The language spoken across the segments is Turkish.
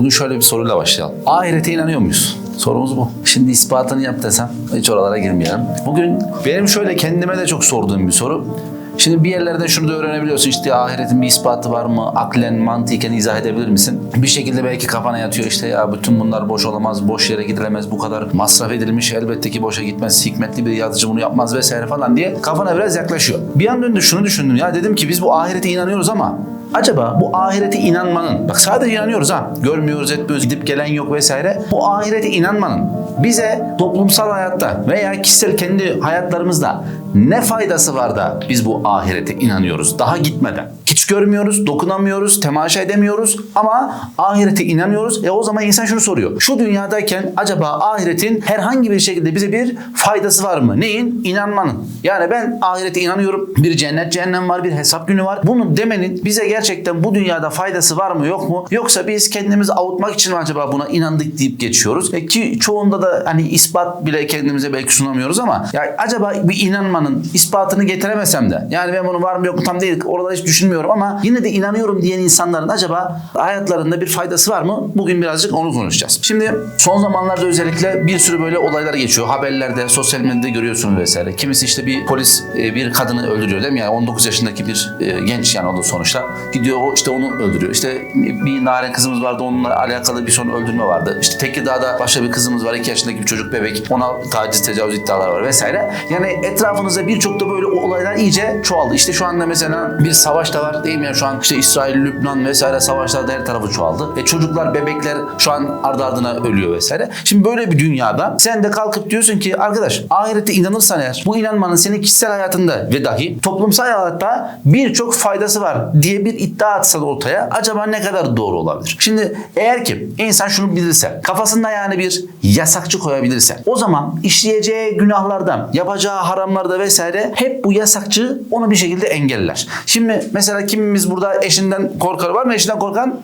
Bugün şöyle bir soruyla başlayalım. Ahirete inanıyor muyuz? Sorumuz bu. Şimdi ispatını yap desem hiç oralara girmeyelim. Bugün benim şöyle kendime de çok sorduğum bir soru. Şimdi bir yerlerden şunu da öğrenebiliyorsun işte ahiretin bir ispatı var mı? Aklen, mantıken izah edebilir misin? Bir şekilde belki kafana yatıyor işte ya bütün bunlar boş olamaz, boş yere gidilemez, bu kadar masraf edilmiş elbette ki boşa gitmez, hikmetli bir yazıcı bunu yapmaz vesaire falan diye kafana biraz yaklaşıyor. Bir an önce şunu düşündüm ya dedim ki biz bu ahirete inanıyoruz ama Acaba bu ahirete inanmanın, bak sadece inanıyoruz ha, görmüyoruz, etmiyoruz, gidip gelen yok vesaire. Bu ahirete inanmanın bize toplumsal hayatta veya kişisel kendi hayatlarımızda ne faydası var da biz bu ahirete inanıyoruz daha gitmeden? Hiç görmüyoruz, dokunamıyoruz, temaşa edemiyoruz ama ahirete inanıyoruz. E o zaman insan şunu soruyor. Şu dünyadayken acaba ahiretin herhangi bir şekilde bize bir faydası var mı? Neyin? İnanmanın. Yani ben ahirete inanıyorum. Bir cennet cehennem var, bir hesap günü var. Bunu demenin bize gerçekten bu dünyada faydası var mı yok mu? Yoksa biz kendimizi avutmak için mi acaba buna inandık deyip geçiyoruz? E ki çoğunda da hani ispat bile kendimize belki sunamıyoruz ama ya acaba bir inanmanın ispatını getiremesem de yani ben bunu var mı yok mu tam değil oraları hiç düşünmüyorum ama yine de inanıyorum diyen insanların acaba hayatlarında bir faydası var mı? Bugün birazcık onu konuşacağız. Şimdi son zamanlarda özellikle bir sürü böyle olaylar geçiyor. Haberlerde, sosyal medyada görüyorsunuz vesaire. Kimisi işte bir polis e, bir kadını öldürüyor değil mi? Yani 19 yaşındaki bir e, genç yani o da sonuçta. Gidiyor o işte onu öldürüyor. İşte bir Naren kızımız vardı onunla alakalı bir son öldürme vardı. İşte Tekirdağ'da başka bir kızımız var 2 yaşındaki bir çocuk bebek. Ona taciz tecavüz iddiaları var vesaire. Yani etrafınızda birçok da böyle olaylar iyice çoğaldı. İşte şu anda mesela bir savaş da var değil mi? Yani şu an işte İsrail, Lübnan vesaire savaşlarda her tarafı çoğaldı. E çocuklar, bebekler şu an ardı ardına ölüyor vesaire. Şimdi böyle bir dünyada sen de kalkıp diyorsun ki arkadaş ahirete inanırsan eğer bu inanmanın senin kişisel hayatında ve dahi toplumsal hayatta birçok faydası var diye bir iddia atsan ortaya acaba ne kadar doğru olabilir? Şimdi eğer ki insan şunu bilirse kafasında yani bir yasakçı koyabilirse o zaman işleyeceği günahlardan yapacağı haramlarda vesaire hep bu yasakçı onu bir şekilde engeller. Şimdi mesela kimimiz burada eşinden korkar var mı eşinden korkan?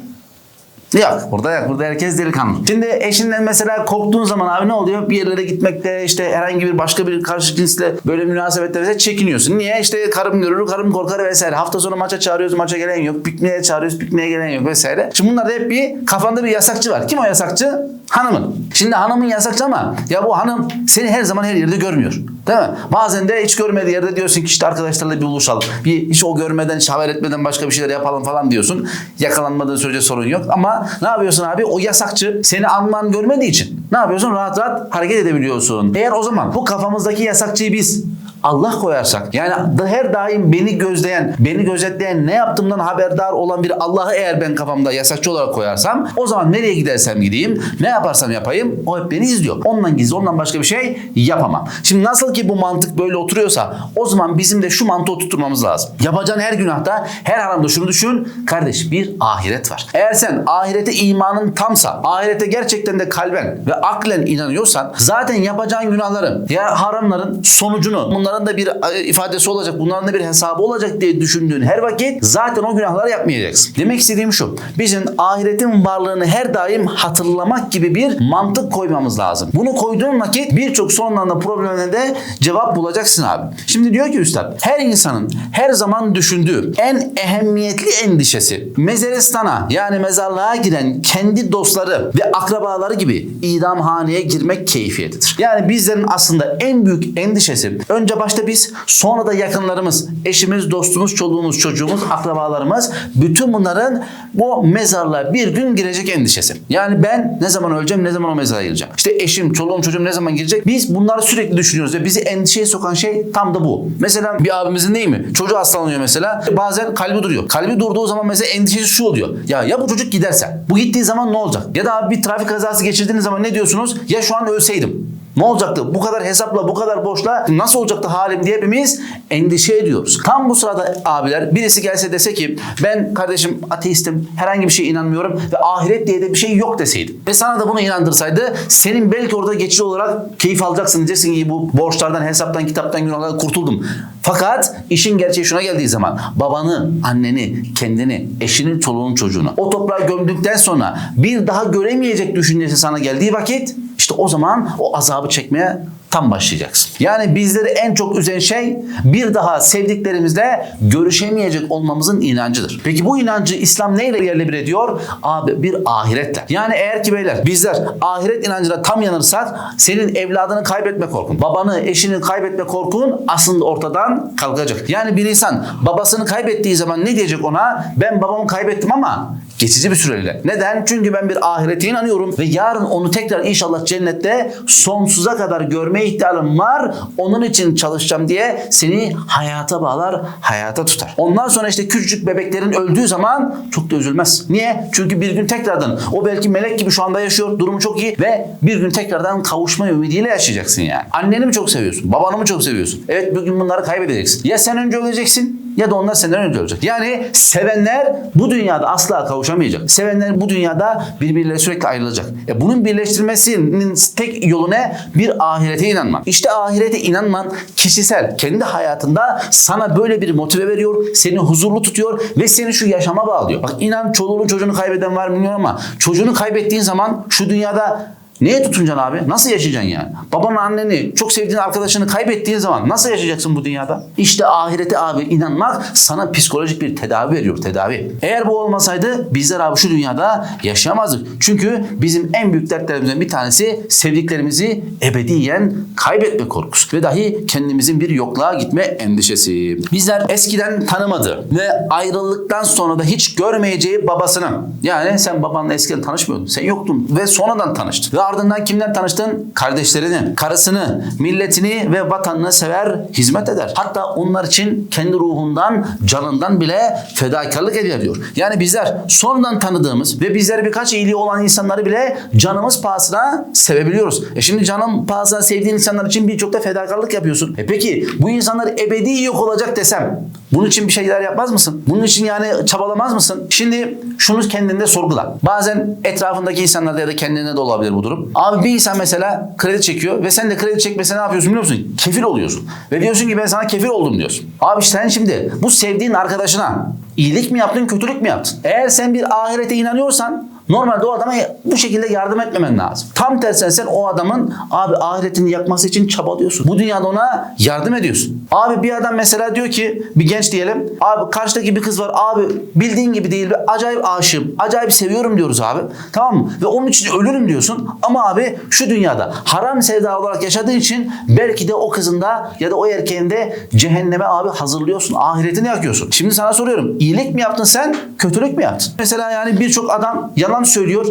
Yok burada yok. Burada herkes delikanlı. Şimdi eşinden mesela korktuğun zaman abi ne oluyor? Bir yerlere gitmekte işte herhangi bir başka bir karşı cinsle böyle münasebette vesaire çekiniyorsun. Niye? İşte karım görür, karım korkar vesaire. Hafta sonu maça çağırıyoruz, maça gelen yok. Pikniğe çağırıyoruz, pikniğe gelen yok vesaire. Şimdi bunlarda hep bir kafanda bir yasakçı var. Kim o yasakçı? Hanımın. Şimdi hanımın yasakçı ama ya bu hanım seni her zaman her yerde görmüyor. Değil mi? Bazen de hiç görmediği yerde diyorsun ki işte arkadaşlarla bir buluşalım. Bir hiç o görmeden, hiç haber etmeden başka bir şeyler yapalım falan diyorsun. Yakalanmadığın sürece sorun yok. Ama ne yapıyorsun abi? O yasakçı seni anman görmediği için ne yapıyorsun? Rahat rahat hareket edebiliyorsun. Eğer o zaman bu kafamızdaki yasakçıyı biz Allah koyarsak yani her daim beni gözleyen, beni gözetleyen, ne yaptığımdan haberdar olan bir Allah'ı eğer ben kafamda yasakçı olarak koyarsam o zaman nereye gidersem gideyim, ne yaparsam yapayım o hep beni izliyor. Ondan gizli, ondan başka bir şey yapamam. Şimdi nasıl ki bu mantık böyle oturuyorsa o zaman bizim de şu mantığı oturtmamız lazım. Yapacağın her günahta, her haramda şunu düşün. Kardeş bir ahiret var. Eğer sen ahirete imanın tamsa, ahirete gerçekten de kalben ve aklen inanıyorsan zaten yapacağın günahların ya haramların sonucunu bunların da bir e, ifadesi olacak, bunların da bir hesabı olacak diye düşündüğün her vakit zaten o günahları yapmayacaksın. Demek istediğim şu. Bizim ahiretin varlığını her daim hatırlamak gibi bir mantık koymamız lazım. Bunu koyduğun vakit birçok sonlarında problemine de cevap bulacaksın abi. Şimdi diyor ki üstad her insanın her zaman düşündüğü en ehemmiyetli endişesi mezaristana yani mezarlığa giren kendi dostları ve akrabaları gibi idamhaneye girmek keyfiyetidir. Yani bizlerin aslında en büyük endişesi önce başta biz sonra da yakınlarımız, eşimiz, dostumuz, çoluğumuz, çocuğumuz, akrabalarımız bütün bunların bu mezarlığa bir gün girecek endişesi. Yani ben ne zaman öleceğim, ne zaman o mezara gireceğim. İşte eşim, çoluğum, çocuğum ne zaman girecek? Biz bunları sürekli düşünüyoruz ve bizi endişeye sokan şey tam da bu. Mesela bir abimizin değil mi? Çocuğu hastalanıyor mesela. Bazen kalbi duruyor. Kalbi durduğu zaman mesela endişesi şu oluyor. Ya ya bu çocuk giderse? Bu gittiği zaman ne olacak? Ya da abi bir trafik kazası geçirdiğiniz zaman ne diyorsunuz? Ya şu an ölseydim. Ne olacaktı? Bu kadar hesapla, bu kadar borçla nasıl olacaktı halim diye hepimiz endişe ediyoruz. Tam bu sırada abiler birisi gelse dese ki ben kardeşim ateistim, herhangi bir şeye inanmıyorum ve ahiret diye de bir şey yok deseydim. Ve sana da bunu inandırsaydı senin belki orada geçici olarak keyif alacaksın diyeceksin ki bu borçlardan, hesaptan, kitaptan, günahlardan kurtuldum. Fakat işin gerçeği şuna geldiği zaman babanı, anneni, kendini, eşinin, çoluğun, çocuğunu o toprağa gömdükten sonra bir daha göremeyecek düşüncesi sana geldiği vakit işte o zaman o azabı çekmeye tam başlayacaksın. Yani bizleri en çok üzen şey bir daha sevdiklerimizle görüşemeyecek olmamızın inancıdır. Peki bu inancı İslam neyle yerle bir ediyor? Abi bir ahiretle. Yani eğer ki beyler bizler ahiret inancına tam yanırsak senin evladını kaybetme korkun, babanı, eşini kaybetme korkun aslında ortadan kalkacak. Yani bir insan babasını kaybettiği zaman ne diyecek ona? Ben babamı kaybettim ama geçici bir süreyle. Neden? Çünkü ben bir ahirete inanıyorum ve yarın onu tekrar inşallah cennette sonsuza kadar görme ihtimalim var. Onun için çalışacağım diye seni hayata bağlar, hayata tutar. Ondan sonra işte küçücük bebeklerin öldüğü zaman çok da üzülmez. Niye? Çünkü bir gün tekrardan o belki melek gibi şu anda yaşıyor, durumu çok iyi ve bir gün tekrardan kavuşma ümidiyle yaşayacaksın yani. Anneni mi çok seviyorsun? Babanı mı çok seviyorsun? Evet bir gün bunları kaybedeceksin. Ya sen önce öleceksin ya da onlar senden önce ölecek. Yani sevenler bu dünyada asla kavuşamayacak. Sevenler bu dünyada birbirleriyle sürekli ayrılacak. E bunun birleştirmesinin tek yolu ne? Bir ahirete inanmak. İşte ahirete inanman kişisel, kendi hayatında sana böyle bir motive veriyor, seni huzurlu tutuyor ve seni şu yaşama bağlıyor. Bak inan çoluğunu çocuğunu kaybeden var mı bilmiyorum ama çocuğunu kaybettiğin zaman şu dünyada Neye tutunacaksın abi? Nasıl yaşayacaksın yani? Babanı, anneni, çok sevdiğin arkadaşını kaybettiğin zaman nasıl yaşayacaksın bu dünyada? İşte ahirete abi inanmak sana psikolojik bir tedavi veriyor, tedavi. Eğer bu olmasaydı bizler abi şu dünyada yaşayamazdık. Çünkü bizim en büyük dertlerimizden bir tanesi sevdiklerimizi ebediyen kaybetme korkusu ve dahi kendimizin bir yokluğa gitme endişesi. Bizler eskiden tanımadı ve ayrıldıktan sonra da hiç görmeyeceği babasını yani sen babanla eskiden tanışmıyordun. Sen yoktun ve sonradan tanıştın. Ve ardından kimden tanıştın? Kardeşlerini, karısını, milletini ve vatanını sever, hizmet eder. Hatta onlar için kendi ruhundan, canından bile fedakarlık eder diyor. Yani bizler sonradan tanıdığımız ve bizlere birkaç iyiliği olan insanları bile canımız pahasına sevebiliyoruz. E şimdi canım pahasına sevdiğin insanlar için birçok da fedakarlık yapıyorsun. E peki bu insanlar ebedi yok olacak desem bunun için bir şeyler yapmaz mısın? Bunun için yani çabalamaz mısın? Şimdi şunu kendinde sorgula. Bazen etrafındaki insanlarda ya da kendine de olabilir bu durum. Abi bir insan mesela kredi çekiyor ve sen de kredi çekmesine ne yapıyorsun biliyor musun? Kefil oluyorsun. Ve diyorsun ki ben sana kefil oldum diyorsun. Abi sen şimdi bu sevdiğin arkadaşına iyilik mi yaptın, kötülük mü yaptın? Eğer sen bir ahirete inanıyorsan Normalde o adama bu şekilde yardım etmemen lazım. Tam tersine sen o adamın abi ahiretini yakması için çabalıyorsun. Bu dünyada ona yardım ediyorsun. Abi bir adam mesela diyor ki bir genç diyelim. Abi karşıdaki bir kız var. Abi bildiğin gibi değil acayip aşığım. Acayip seviyorum diyoruz abi. Tamam mı? Ve onun için ölürüm diyorsun. Ama abi şu dünyada haram sevda olarak yaşadığın için belki de o kızın da ya da o erkeğin de cehenneme abi hazırlıyorsun. Ahiretini yakıyorsun. Şimdi sana soruyorum. İyilik mi yaptın sen? Kötülük mü yaptın? Mesela yani birçok adam yalan söylüyor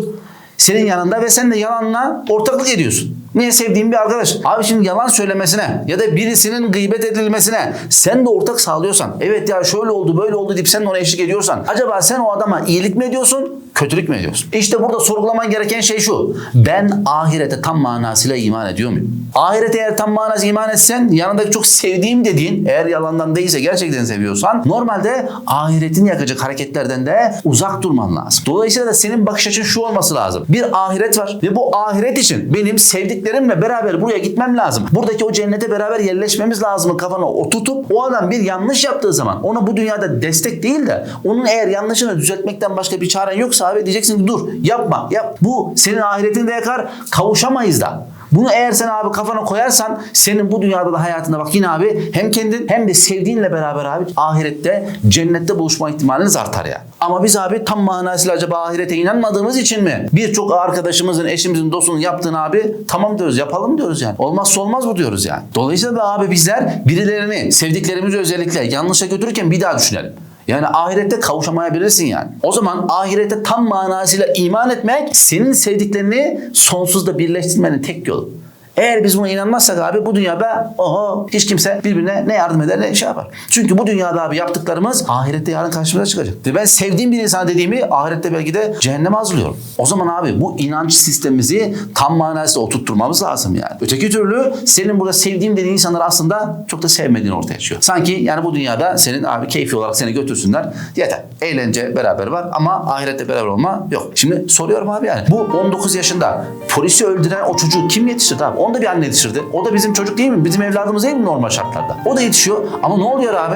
senin yanında ve sen de yalanla ortaklık ediyorsun. Niye sevdiğin bir arkadaş? Abi şimdi yalan söylemesine ya da birisinin gıybet edilmesine sen de ortak sağlıyorsan evet ya şöyle oldu böyle oldu deyip sen de ona eşlik ediyorsan acaba sen o adama iyilik mi ediyorsun kötülük mü ediyorsun? İşte burada sorgulaman gereken şey şu. Ben ahirete tam manasıyla iman ediyor muyum? Ahirete eğer tam manasıyla iman etsen yanındaki çok sevdiğim dediğin eğer yalandan değilse gerçekten seviyorsan normalde ahiretini yakacak hareketlerden de uzak durman lazım. Dolayısıyla da senin bakış açın şu olması lazım. Bir ahiret var ve bu ahiret için benim sevdiklerimle beraber buraya gitmem lazım. Buradaki o cennete beraber yerleşmemiz lazım kafana oturtup o adam bir yanlış yaptığı zaman ona bu dünyada destek değil de onun eğer yanlışını düzeltmekten başka bir çaren yoksa abi diyeceksin dur yapma yap. Bu senin ahiretini de yakar kavuşamayız da. Bunu eğer sen abi kafana koyarsan senin bu dünyada da hayatında bak yine abi hem kendin hem de sevdiğinle beraber abi ahirette cennette buluşma ihtimaliniz artar ya. Ama biz abi tam manasıyla acaba ahirete inanmadığımız için mi birçok arkadaşımızın, eşimizin, dostunun yaptığını abi tamam diyoruz yapalım diyoruz yani. Olmazsa olmaz bu diyoruz yani. Dolayısıyla da abi bizler birilerini sevdiklerimizi özellikle yanlışa götürürken bir daha düşünelim. Yani ahirette kavuşamayabilirsin yani. O zaman ahirete tam manasıyla iman etmek senin sevdiklerini sonsuzda birleştirmenin tek yolu. Eğer biz buna inanmazsak abi bu dünyada oho hiç kimse birbirine ne yardım eder ne şey yapar. Çünkü bu dünyada abi yaptıklarımız ahirette yarın karşımıza çıkacak. Ve ben sevdiğim bir insana dediğimi ahirette belki de cehenneme hazırlıyorum. O zaman abi bu inanç sistemimizi tam manasıyla oturtturmamız lazım yani. Öteki türlü senin burada sevdiğim dediğin insanlar aslında çok da sevmediğin ortaya çıkıyor. Sanki yani bu dünyada senin abi keyfi olarak seni götürsünler. Yeter. Eğlence beraber var ama ahirette beraber olma yok. Şimdi soruyorum abi yani. Bu 19 yaşında polisi öldüren o çocuğu kim yetiştirdi abi? Onu da bir anne yetiştirdi. O da bizim çocuk değil mi? Bizim evladımız değil mi normal şartlarda? O da yetişiyor. Ama ne oluyor abi?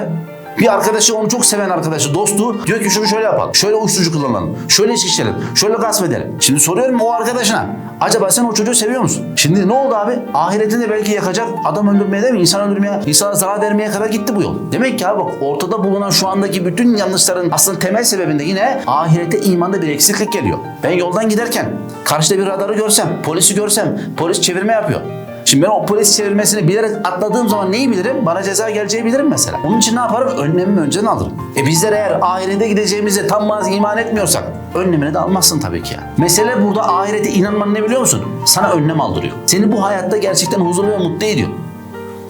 Bir arkadaşı onu çok seven arkadaşı, dostu diyor ki şunu şöyle yapalım. Şöyle uyuşturucu kullanalım. Şöyle içki içelim. Şöyle gasp edelim. Şimdi soruyorum o arkadaşına. Acaba sen o çocuğu seviyor musun? Şimdi ne oldu abi? Ahiretinde belki yakacak adam öldürmeye değil mi? İnsan öldürmeye, insana zarar vermeye kadar gitti bu yol. Demek ki abi bak ortada bulunan şu andaki bütün yanlışların aslında temel sebebinde yine ahirete imanda bir eksiklik geliyor. Ben yoldan giderken karşıda bir radarı görsem, polisi görsem, polis çevirme yapıyor. Şimdi ben o polis çevirmesini bilerek atladığım zaman neyi bilirim? Bana ceza geleceği bilirim mesela. Onun için ne yaparım? Önlemimi önceden alırım. E bizler eğer ahirete gideceğimize tam manası iman etmiyorsak önlemini de almazsın tabii ki yani. Mesele burada ahirete inanman ne biliyor musun? Sana önlem aldırıyor. Seni bu hayatta gerçekten huzurlu ve mutlu ediyor.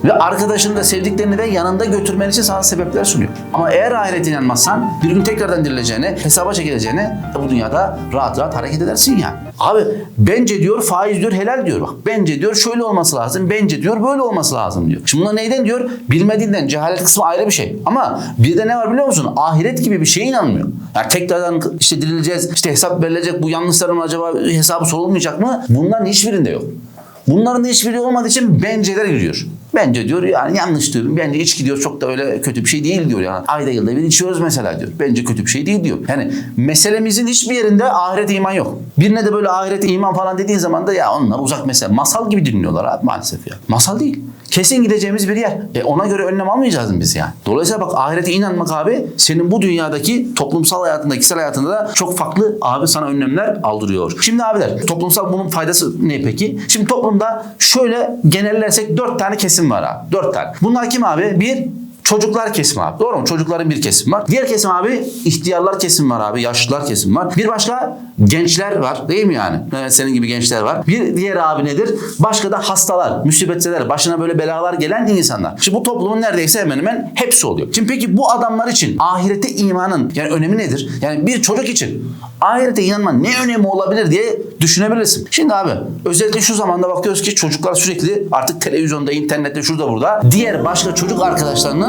Ve arkadaşını da sevdiklerini de yanında götürmen için sana sebepler sunuyor. Ama eğer ahirete inanmazsan bir gün tekrardan dirileceğini, hesaba çekileceğini bu dünyada rahat rahat hareket edersin yani. Abi bence diyor faiz diyor helal diyor bak. Bence diyor şöyle olması lazım. Bence diyor böyle olması lazım diyor. Şimdi bunlar neyden diyor? Bilmediğinden cehalet kısmı ayrı bir şey. Ama bir de ne var biliyor musun? Ahiret gibi bir şeye inanmıyor. Yani tekrardan işte dirileceğiz, işte hesap verilecek, bu yanlışların acaba hesabı sorulmayacak mı? Bunların hiçbirinde yok. Bunların da hiçbiri olmadığı için benceler giriyor. Bence diyor yani yanlış diyorum. Bence içki diyor çok da öyle kötü bir şey değil diyor yani. Ayda yılda bir içiyoruz mesela diyor. Bence kötü bir şey değil diyor. Yani meselemizin hiçbir yerinde ahiret iman yok. Birine de böyle ahiret iman falan dediğin zaman da ya onlar uzak mesele. Masal gibi dinliyorlar abi maalesef ya. Masal değil. Kesin gideceğimiz bir yer. E ona göre önlem almayacağız mı biz yani? Dolayısıyla bak ahirete inanmak abi senin bu dünyadaki toplumsal hayatında, kişisel hayatında da çok farklı abi sana önlemler aldırıyor. Şimdi abiler toplumsal bunun faydası ne peki? Şimdi toplumda şöyle genellersek dört tane kesim var abi. Dört tane. Bunlar kim abi? Bir Çocuklar kesimi abi. Doğru mu? Çocukların bir kesimi var. Diğer kesim abi ihtiyarlar kesim var abi. Yaşlılar kesim var. Bir başka gençler var. Değil mi yani? Evet, senin gibi gençler var. Bir diğer abi nedir? Başka da hastalar, musibetseler, başına böyle belalar gelen insanlar. Şimdi bu toplumun neredeyse hemen hemen hepsi oluyor. Şimdi peki bu adamlar için ahirete imanın yani önemi nedir? Yani bir çocuk için ahirete inanmanın ne önemi olabilir diye düşünebilirsin. Şimdi abi özellikle şu zamanda bakıyoruz ki çocuklar sürekli artık televizyonda, internette, şurada burada diğer başka çocuk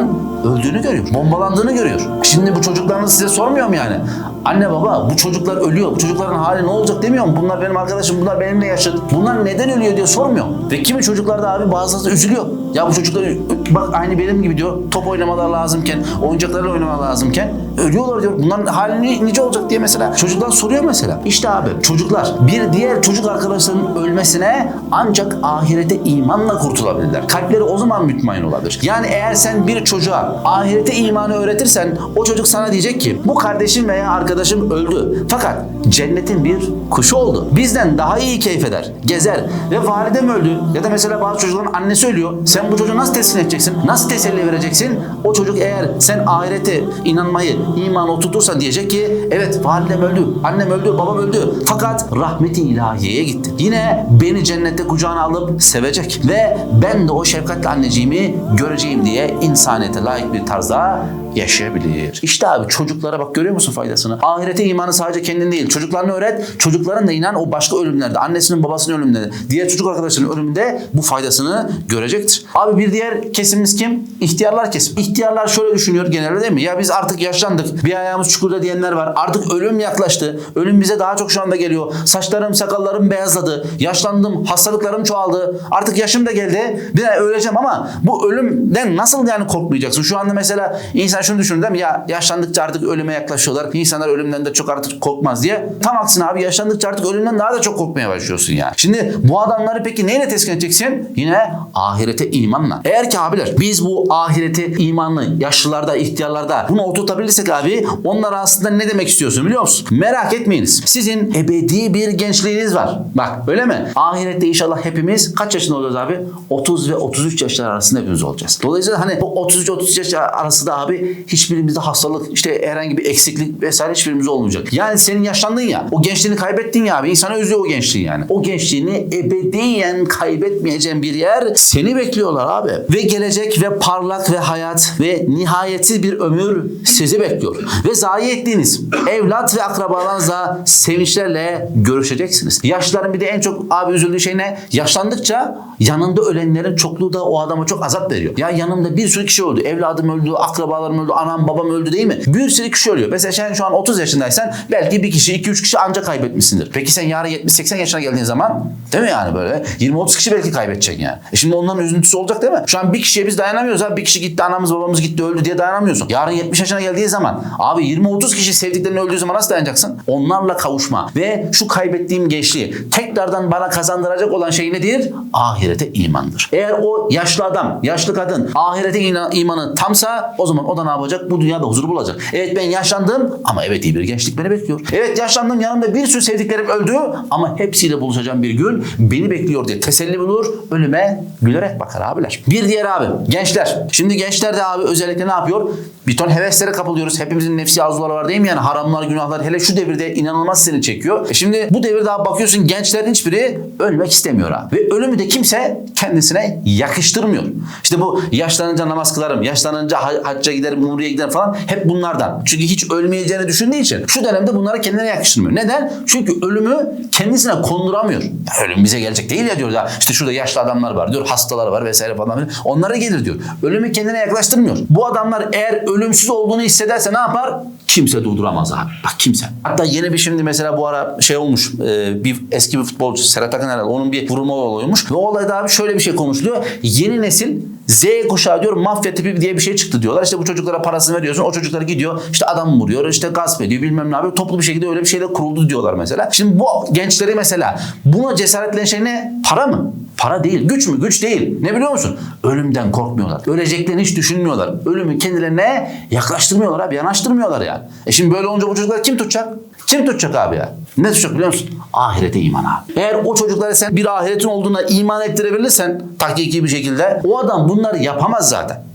arkadaşlarının öldüğünü görüyor. Bombalandığını görüyor. Şimdi bu çocuklarınız size sormuyor mu yani? Anne baba bu çocuklar ölüyor. Bu çocukların hali ne olacak demiyor mu? Bunlar benim arkadaşım, bunlar benimle yaşadı. Bunlar neden ölüyor diye sormuyor. Ve kimi çocuklar da abi bazıları üzülüyor. Ya bu çocuklar bak aynı benim gibi diyor. Top oynamalar lazımken, oyuncaklarla oynamalar lazımken ölüyorlar diyor. Bunların hali nice olacak diye mesela çocuklar soruyor mesela. İşte abi çocuklar bir diğer çocuk arkadaşlarının ölmesine ancak ahirete imanla kurtulabilirler. Kalpleri o zaman mutmain olabilir. Yani eğer sen bir çocuğa ahirete imanı öğretirsen o çocuk sana diyecek ki bu kardeşim veya arkadaşım öldü. Fakat cennetin bir kuşu oldu. Bizden daha iyi keyif eder, gezer ve validem öldü ya da mesela bazı çocukların annesi ölüyor. Sen bu çocuğu nasıl teslim edeceksin? Nasıl teselli vereceksin? O çocuk eğer sen ahirete inanmayı, imanı oturtursan diyecek ki evet validem öldü, annem öldü, babam öldü. Fakat rahmeti ilahiyeye gitti. Yine beni cennette kucağına alıp sevecek ve ben de o şefkatli anneciğimi göreceğim diye insaniyete layık bir tarzda yaşayabilir. İşte abi çocuklara bak görüyor musun faydasını? Ahirete imanı sadece kendin değil. Çocuklarına öğret. Çocukların da inan o başka ölümlerde, annesinin babasının ölümünde, diğer çocuk arkadaşlarının ölümünde bu faydasını görecektir. Abi bir diğer kesimimiz kim? İhtiyarlar kesim. İhtiyarlar şöyle düşünüyor genelde değil mi? Ya biz artık yaşlandık. Bir ayağımız çukurda diyenler var. Artık ölüm yaklaştı. Ölüm bize daha çok şu anda geliyor. Saçlarım, sakallarım beyazladı. Yaşlandım. Hastalıklarım çoğaldı. Artık yaşım da geldi. Bir öleceğim ama bu ölümden nasıl yani korkmayacaksın? Şu anda mesela insan şunu düşünür değil mi? Ya yaşlandıkça artık ölüme yaklaşıyorlar. İnsanlar ölümden de çok artık korkmaz diye. Tam aksine abi yaşlandıkça artık ölümden daha da çok korkmaya başlıyorsun yani. Şimdi bu adamları peki neyle teskin edeceksin? Yine ahirete imanla. Eğer ki abiler biz bu ahirete imanlı yaşlılarda, ihtiyarlarda bunu oturtabilirsek abi onlar aslında ne demek istiyorsun biliyor musun? Merak etmeyiniz. Sizin ebedi bir gençliğiniz var. Bak öyle mi? Ahirette inşallah hepimiz kaç yaşında olacağız abi? 30 ve 33 yaşlar arasında hepimiz olacağız. Dolayısıyla hani bu 33-33 yaş arası da abi hiçbirimizde hastalık, işte herhangi bir eksiklik vesaire hiçbirimiz olmayacak. Yani senin yaşlandın ya, o gençliğini kaybettin ya abi. İnsana üzüyor o gençliği yani. O gençliğini ebediyen kaybetmeyeceğin bir yer seni bekliyorlar abi. Ve gelecek ve parlak ve hayat ve nihayetsiz bir ömür sizi bekliyor. Ve zayi ettiğiniz evlat ve akrabalarınızla sevinçlerle görüşeceksiniz. Yaşlıların bir de en çok abi üzüldüğü şey ne? Yaşlandıkça yanında ölenlerin çokluğu da o adama çok azap veriyor. Ya yanımda bir sürü kişi öldü. Evladım öldü, akrabalarım öldü, anam babam öldü değil mi? Bir sürü kişi ölüyor. Mesela sen şu an 30 yaşındaysan belki bir kişi, 2-3 kişi ancak kaybetmişsindir. Peki sen yarın 70-80 yaşına geldiğin zaman değil mi yani böyle 20-30 kişi belki kaybedeceksin yani. E şimdi onların üzüntüsü olacak değil mi? Şu an bir kişiye biz dayanamıyoruz abi. Bir kişi gitti anamız babamız gitti öldü diye dayanamıyorsun. Yarın 70 yaşına geldiği zaman abi 20-30 kişi sevdiklerinin öldüğü zaman nasıl dayanacaksın? Onlarla kavuşma ve şu kaybettiğim gençliği tekrardan bana kazandıracak olan şey nedir? Ahirete imandır. Eğer o yaşlı adam, yaşlı kadın ahirete imanı tamsa o zaman o da ne yapacak? Bu dünyada huzur bulacak. Evet ben yaşlandım ama evet iyi bir gençlik beni bekliyor. Evet yaşlandım yanımda bir sürü sevdiklerim öldü ama hepsiyle buluşacağım bir gün beni bekliyor diye teselli bulur. Ölüme gülerek bakar abiler. Bir diğer abi gençler. Şimdi gençler de abi özellikle ne yapıyor? Bir ton heveslere kapılıyoruz. Hepimizin nefsi arzuları var değil mi? Yani haramlar, günahlar hele şu devirde inanılmaz seni çekiyor. E şimdi bu devirde abi bakıyorsun gençlerin hiçbiri ölmek istemiyor abi. Ve ölümü de kimse kendisine yakıştırmıyor. İşte bu yaşlanınca namaz kılarım, yaşlanınca ha- hacca giderim, umreye giderim falan hep bunlardan. Çünkü hiç ölmeyeceğini düşündüğü için şu dönemde bunları kendine yakıştırmıyor. Neden? Çünkü ölümü kendisine konduramıyor. Ya ölüm bize gelecek değil ya diyor ya. İşte şurada yaşlı adamlar var diyor, hastalar var vesaire falan. filan. Onlara gelir diyor. Ölümü kendine yaklaştırmıyor. Bu adamlar eğer ölümsüz olduğunu hissederse ne yapar? Kimse durduramaz abi. Bak kimse. Hatta yeni bir şimdi mesela bu ara şey olmuş. e, bir eski bir futbolcu Serhat Akın herhalde. Onun bir vurulma olayıymış. Ve o olayda abi şöyle bir şey konuşuluyor. Yeni nesil Z kuşağı diyor mafya tipi diye bir şey çıktı diyorlar. İşte bu çocuklara parasını veriyorsun. O çocuklar gidiyor işte adam vuruyor işte gasp ediyor bilmem ne yapıyor. Toplu bir şekilde öyle bir şeyler kuruldu diyorlar mesela. Şimdi bu gençleri mesela buna cesaretleyen şey ne? Para mı? Para değil. Güç mü? Güç değil. Ne biliyor musun? Ölümden korkmuyorlar. Öleceklerini hiç düşünmüyorlar. Ölümü kendilerine yaklaştırmıyorlar abi. Yanaştırmıyorlar yani. E şimdi böyle olunca bu çocuklar kim tutacak? Kim tutacak abi ya? Ne tutacak biliyor musun? Ahirete iman abi. Eğer o çocuklara sen bir ahiretin olduğuna iman ettirebilirsen takiki bir şekilde o adam bunları yapamaz zaten.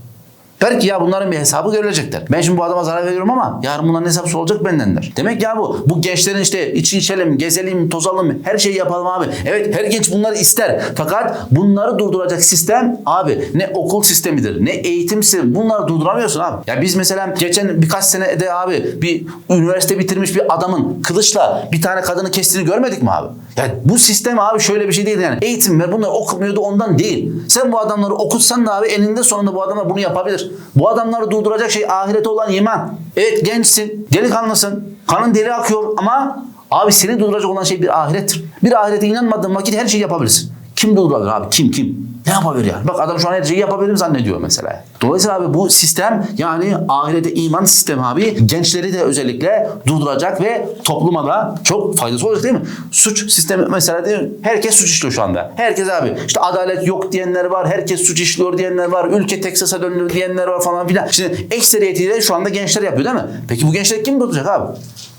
Der ki ya bunların bir hesabı görülecekler. Ben şimdi bu adama zarar veriyorum ama yarın bunların hesabı olacak benden der. Demek ya bu. Bu gençlerin işte içi içelim, gezelim, tozalım, her şeyi yapalım abi. Evet her genç bunları ister. Fakat bunları durduracak sistem abi ne okul sistemidir, ne eğitim sistemi. Bunları durduramıyorsun abi. Ya biz mesela geçen birkaç senede abi bir üniversite bitirmiş bir adamın kılıçla bir tane kadını kestiğini görmedik mi abi? Ya bu sistem abi şöyle bir şey değil yani. Eğitim ver bunları okumuyordu ondan değil. Sen bu adamları okutsan da abi eninde sonunda bu adamlar bunu yapabilir. Bu adamları durduracak şey ahirete olan iman. Evet gençsin, delikanlısın, kanın deli akıyor ama abi seni durduracak olan şey bir ahirettir. Bir ahirete inanmadığın vakit her şeyi yapabilirsin. Kim durdurabilir abi? Kim kim? Ne yapabilir yani? Bak adam şu an her şeyi yapabilirim zannediyor mesela. Dolayısıyla abi bu sistem yani ahirete iman sistemi abi gençleri de özellikle durduracak ve topluma da çok faydası olacak değil mi? Suç sistemi mesela değil mi? Herkes suç işliyor şu anda. Herkes abi işte adalet yok diyenler var. Herkes suç işliyor diyenler var. Ülke Teksas'a döndü diyenler var falan filan. Şimdi ekseriyetiyle şu anda gençler yapıyor değil mi? Peki bu gençler kim durduracak abi?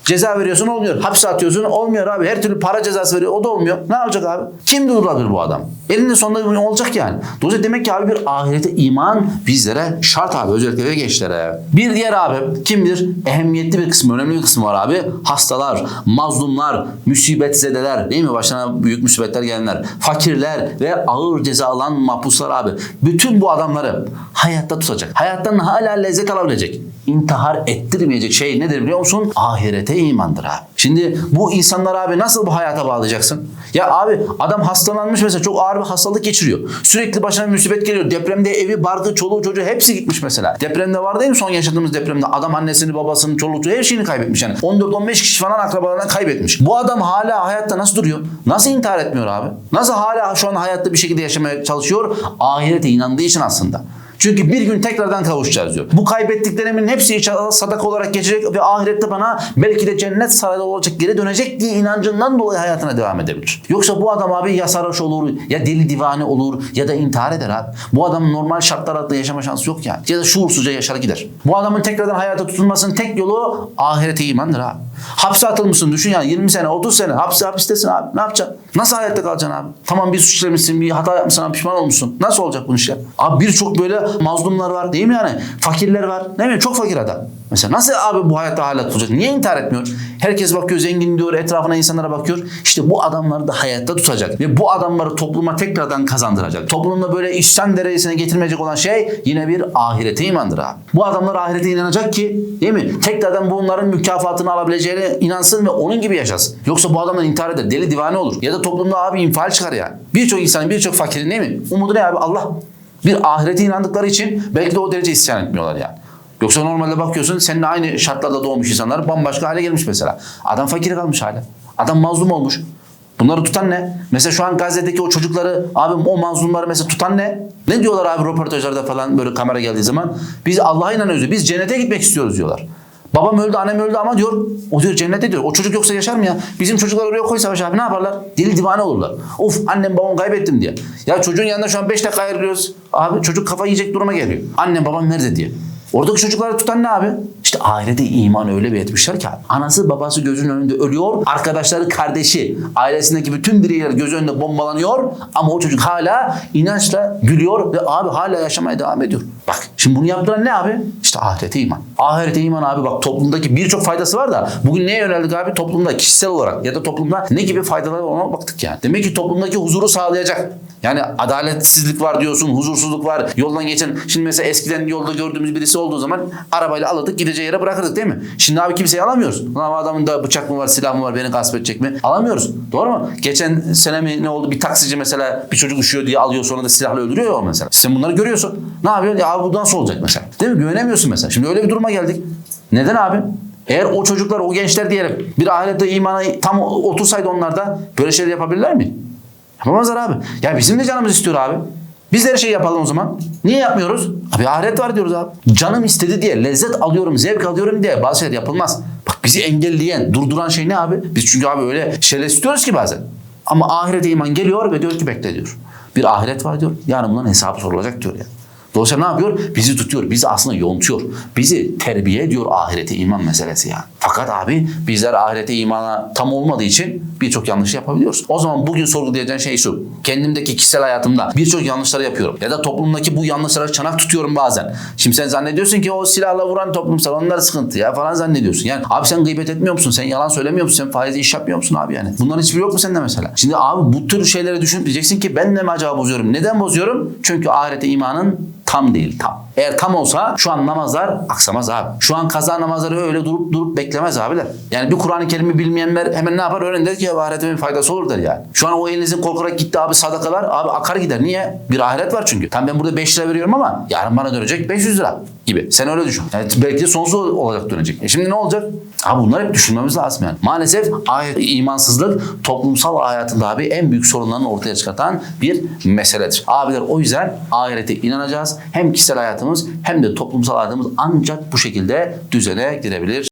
Ceza veriyorsun olmuyor. Hapse atıyorsun olmuyor abi. Her türlü para cezası veriyor o da olmuyor. Ne yapacak abi? Kim durdurabilir bu adam? Elinde sonunda olacak yani. Dolayısıyla demek ki abi bir ahirete iman bizlere şart abi. Özellikle de gençlere. Bir diğer abi kimdir? Ehemmiyetli bir kısmı, önemli bir kısmı var abi. Hastalar, mazlumlar, musibetzedeler değil mi? Başına büyük musibetler gelenler. Fakirler ve ağır ceza alan mahpuslar abi. Bütün bu adamları hayatta tutacak. Hayattan hala lezzet alabilecek. İntihar ettirmeyecek şey nedir biliyor musun? Ahirete imandır abi. Şimdi bu insanlar abi nasıl bu hayata bağlayacaksın? Ya abi adam hastalanmış mesela çok ağır bir hastalık geçiriyor. Sürekli başına bir geliyor. Depremde evi, barkı, çoluğu, çocuğu hepsi gitmiş mesela. Depremde var değil mi son yaşadığımız depremde? Adam annesini, babasını, çoluğu, çocuğu her şeyini kaybetmiş yani. 14-15 kişi falan akrabalarından kaybetmiş. Bu adam hala hayatta nasıl duruyor? Nasıl intihar etmiyor abi? Nasıl hala şu an hayatta bir şekilde yaşamaya çalışıyor? Ahirete inandığı için aslında. Çünkü bir gün tekrardan kavuşacağız diyor. Bu kaybettiklerimin hepsi inşallah sadaka olarak geçecek ve ahirette bana belki de cennet sarayda olacak geri dönecek diye inancından dolayı hayatına devam edebilir. Yoksa bu adam abi ya sarhoş olur ya deli divane olur ya da intihar eder abi. Bu adamın normal şartlar altında yaşama şansı yok yani. Ya da şuursuzca yaşar gider. Bu adamın tekrardan hayata tutunmasının tek yolu ahirete imandır abi. Hapse atılmışsın düşün yani 20 sene 30 sene hapse hapistesin abi. Ne yapacaksın? Nasıl hayatta kalacaksın abi? Tamam bir suç işlemişsin bir hata yapmışsın pişman olmuşsun. Nasıl olacak bu iş? Abi birçok böyle mazlumlar var değil mi yani? Fakirler var. Değil mi? Çok fakir adam. Mesela nasıl abi bu hayatta hala tutacak? Niye intihar etmiyor? Herkes bakıyor zengin diyor etrafına insanlara bakıyor. İşte bu adamları da hayatta tutacak. Ve bu adamları topluma tekrardan kazandıracak. Toplumda böyle işten derecesine getirmeyecek olan şey yine bir ahirete imandır abi. Bu adamlar ahirete inanacak ki değil mi? Tekrardan bunların mükafatını alabileceğine inansın ve onun gibi yaşasın. Yoksa bu adamlar intihar eder. Deli divane olur. Ya da toplumda abi infial çıkar yani. Birçok insanın birçok fakirin değil mi? Umudu ne abi? Allah. Bir ahirete inandıkları için belki de o derece isyan etmiyorlar yani. Yoksa normalde bakıyorsun seninle aynı şartlarda doğmuş insanlar bambaşka hale gelmiş mesela. Adam fakir kalmış hala. Adam mazlum olmuş. Bunları tutan ne? Mesela şu an Gazze'deki o çocukları abi o mazlumları mesela tutan ne? Ne diyorlar abi röportajlarda falan böyle kamera geldiği zaman? Biz Allah'a inanıyoruz. Biz cennete gitmek istiyoruz diyorlar. Babam öldü, annem öldü ama diyor, o diyor cennette diyor. O çocuk yoksa yaşar mı ya? Bizim çocuklar oraya koy Savaş abi ne yaparlar? Deli divane olurlar. Of annem babam kaybettim diye. Ya çocuğun yanında şu an 5 dakika ayrılıyoruz. Abi çocuk kafa yiyecek duruma geliyor. Annem babam nerede diye. Oradaki çocukları tutan ne abi? İşte ahirete iman öyle bir etmişler ki. Anası babası gözünün önünde ölüyor. Arkadaşları kardeşi ailesindeki bütün bireyler göz önünde bombalanıyor. Ama o çocuk hala inançla gülüyor ve abi hala yaşamaya devam ediyor. Bak şimdi bunu yaptıran ne abi? İşte ahirete iman. Ahirete iman abi bak toplumdaki birçok faydası var da bugün neye yöneldik abi? Toplumda kişisel olarak ya da toplumda ne gibi faydaları var ona baktık yani. Demek ki toplumdaki huzuru sağlayacak. Yani adaletsizlik var diyorsun, huzursuzluk var. Yoldan geçen, şimdi mesela eskiden yolda gördüğümüz birisi olduğu zaman arabayla alırdık gideceği yere bırakırdık değil mi? Şimdi abi kimseyi alamıyoruz. Lan adamın da bıçak mı var, silah mı var, beni gasp edecek mi? Alamıyoruz. Doğru mu? Geçen sene mi ne oldu? Bir taksici mesela bir çocuk üşüyor diye alıyor sonra da silahla öldürüyor ya mesela. Sen bunları görüyorsun. Ne yapıyorsun? Ya abi bu nasıl olacak mesela? Değil mi? Güvenemiyorsun mesela. Şimdi öyle bir duruma geldik. Neden abi? Eğer o çocuklar, o gençler diyelim bir ahirette imana tam otursaydı onlarda böyle şeyler yapabilirler mi? Yapamazlar abi. Ya bizim de canımız istiyor abi. Biz her şeyi yapalım o zaman. Niye yapmıyoruz? Abi ahiret var diyoruz abi. Canım istedi diye, lezzet alıyorum, zevk alıyorum diye bazı şeyler yapılmaz. Bak bizi engelleyen, durduran şey ne abi? Biz çünkü abi öyle şeyler istiyoruz ki bazen. Ama ahirete iman geliyor ve diyor ki bekle diyor. Bir ahiret var diyor. Yani bunların hesabı sorulacak diyor yani. Dolayısıyla ne yapıyor? Bizi tutuyor. Bizi aslında yontuyor. Bizi terbiye ediyor ahirete iman meselesi yani. Fakat abi bizler ahirete imana tam olmadığı için birçok yanlış yapabiliyoruz. O zaman bugün sorgulayacağın şey şu. Kendimdeki kişisel hayatımda birçok yanlışları yapıyorum. Ya da toplumdaki bu yanlışlara çanak tutuyorum bazen. Şimdi sen zannediyorsun ki o silahla vuran toplumsal onlar sıkıntı ya falan zannediyorsun. Yani abi sen gıybet etmiyor musun? Sen yalan söylemiyor musun? Sen faizi iş yapmıyor musun abi yani? Bunların hiçbiri yok mu sende mesela? Şimdi abi bu tür şeyleri düşünüp diyeceksin ki ben de mi acaba bozuyorum? Neden bozuyorum? Çünkü ahirete imanın tam değil tam. Eğer tam olsa şu an namazlar aksamaz abi. Şu an kaza namazları öyle durup durup beklemez abiler. Yani bir Kur'an-ı Kerim'i bilmeyenler hemen ne yapar? Öğren der ki ahirete bir faydası olur der yani. Şu an o elinizin korkarak gitti abi sadakalar abi akar gider. Niye? Bir ahiret var çünkü. Tam ben burada 5 lira veriyorum ama yarın bana dönecek 500 lira gibi. Sen öyle düşün. Yani belki de sonsuz olacak dönecek. E şimdi ne olacak? Abi bunları hep düşünmemiz lazım yani. Maalesef ahiret imansızlık toplumsal hayatında abi en büyük sorunlarını ortaya çıkartan bir meseledir. Abiler o yüzden ahirete inanacağız. Hem kişisel hayatımız hem de toplumsal hayatımız ancak bu şekilde düzene girebilir.